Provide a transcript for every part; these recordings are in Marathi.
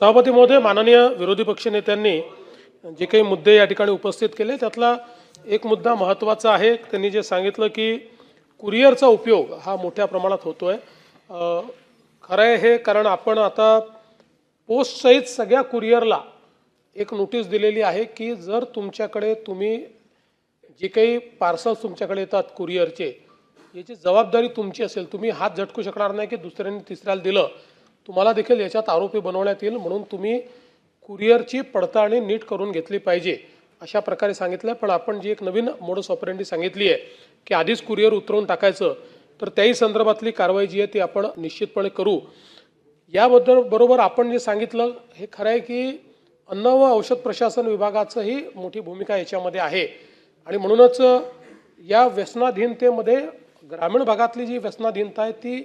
सभापती महोदय माननीय विरोधी पक्षनेत्यांनी जे काही मुद्दे या ठिकाणी उपस्थित केले त्यातला एक मुद्दा महत्त्वाचा आहे. त्यांनी जे सांगितलं की कुरिअरचा उपयोग हा मोठ्या प्रमाणात होतो आहे खरं आहे हे कारण आपण आता पोस्टसहित सगळ्या कुरिअरला एक नोटीस दिलेली आहे की जर तुमच्याकडे तुम्ही जे काही पार्सल्स तुमच्याकडे येतात कुरिअरचे याची जबाबदारी तुमची असेल. तुम्ही हात झटकू शकणार नाही की दुसऱ्याने तिसऱ्याला दिलं. तुम्हाला देखील याच्यात आरोपी बनवण्यात येईल म्हणून तुम्ही कुरिअरची पडताळणी नीट करून घेतली पाहिजे अशा प्रकारे सांगितलं पण आपण जी एक नवीन मोडस ऑपरेंडी सांगितली आहे की आधीच कुरिअर उतरवून टाकायचं तर त्याही संदर्भातली कारवाई जी आहे ती आपण निश्चितपणे करू. याबद्दल बरोबर आपण जे सांगितलं हे खरं आहे की अन्न व औषध प्रशासन विभागाचंही मोठी भूमिका याच्यामध्ये आहे. आणि म्हणूनच या व्यसनाधीनतेमध्ये ग्रामीण भागातली जी व्यसनाधीनता आहे ती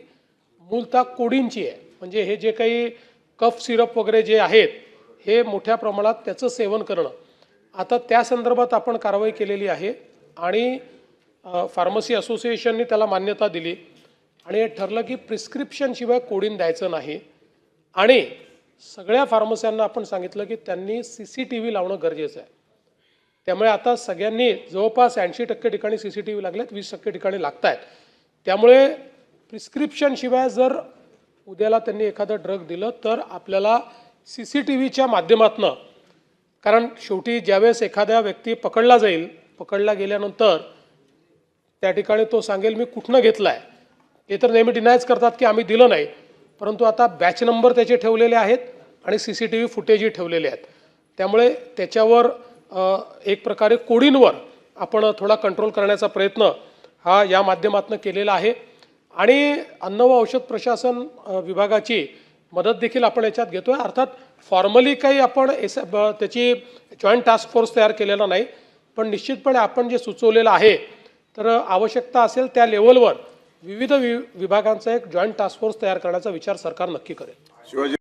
मूलतः कोडींची आहे. म्हणजे हे जे काही कफ सिरप वगैरे जे आहेत हे मोठ्या प्रमाणात त्याचं सेवन करणं. आता त्या संदर्भात आपण कारवाई केलेली आहे आणि फार्मसी असोसिएशनने त्याला मान्यता दिली आणि हे ठरलं की प्रिस्क्रिप्शनशिवाय कोडीन द्यायचं नाही आणि सगळ्या फार्मस्यांना आपण सांगितलं की त्यांनी सी सी टी व्ही लावणं गरजेचं आहे. त्यामुळे आता सगळ्यांनी जवळपास ऐंशी टक्के ठिकाणी सी सी टी व्ही लागल्यात वीस टक्के ठिकाणी लागत आहेत त्यामुळे प्रिस्क्रिप्शनशिवाय जर उद्याला त्यांनी एखादं ड्रग दिलं तर आपल्याला सी सी टी व्हीच्या माध्यमातनं कारण शेवटी ज्यावेळेस एखाद्या व्यक्ती पकडला जाईल पकडला गेल्यानंतर त्या ठिकाणी तो सांगेल मी कुठनं घेतला आहे ते तर नेहमी डिनायच करतात की आम्ही दिलं नाही. परंतु आता बॅच नंबर त्याचे ठेवलेले आहेत आणि सी सी टी व्ही फुटेजही ठेवलेले आहेत. त्यामुळे त्याच्यावर एक प्रकारे कोडींवर आपण थोडा कंट्रोल करण्याचा प्रयत्न हा या माध्यमातून केलेला आहे. आणि अन्न व औषध प्रशासन विभागाची मदत देखील आपण याच्यात घेतोय. अर्थात फॉर्मली काही आपण एस त्याची जॉईंट टास्क फोर्स तयार केलेला नाही. पण निश्चितपणे आपण जे सुचवलेलं आहे तर आवश्यकता असेल त्या लेवलवर विविध वि विभागांचा एक जॉईंट टास्क फोर्स तयार करण्याचा विचार सरकार नक्की करेल. शिवाजी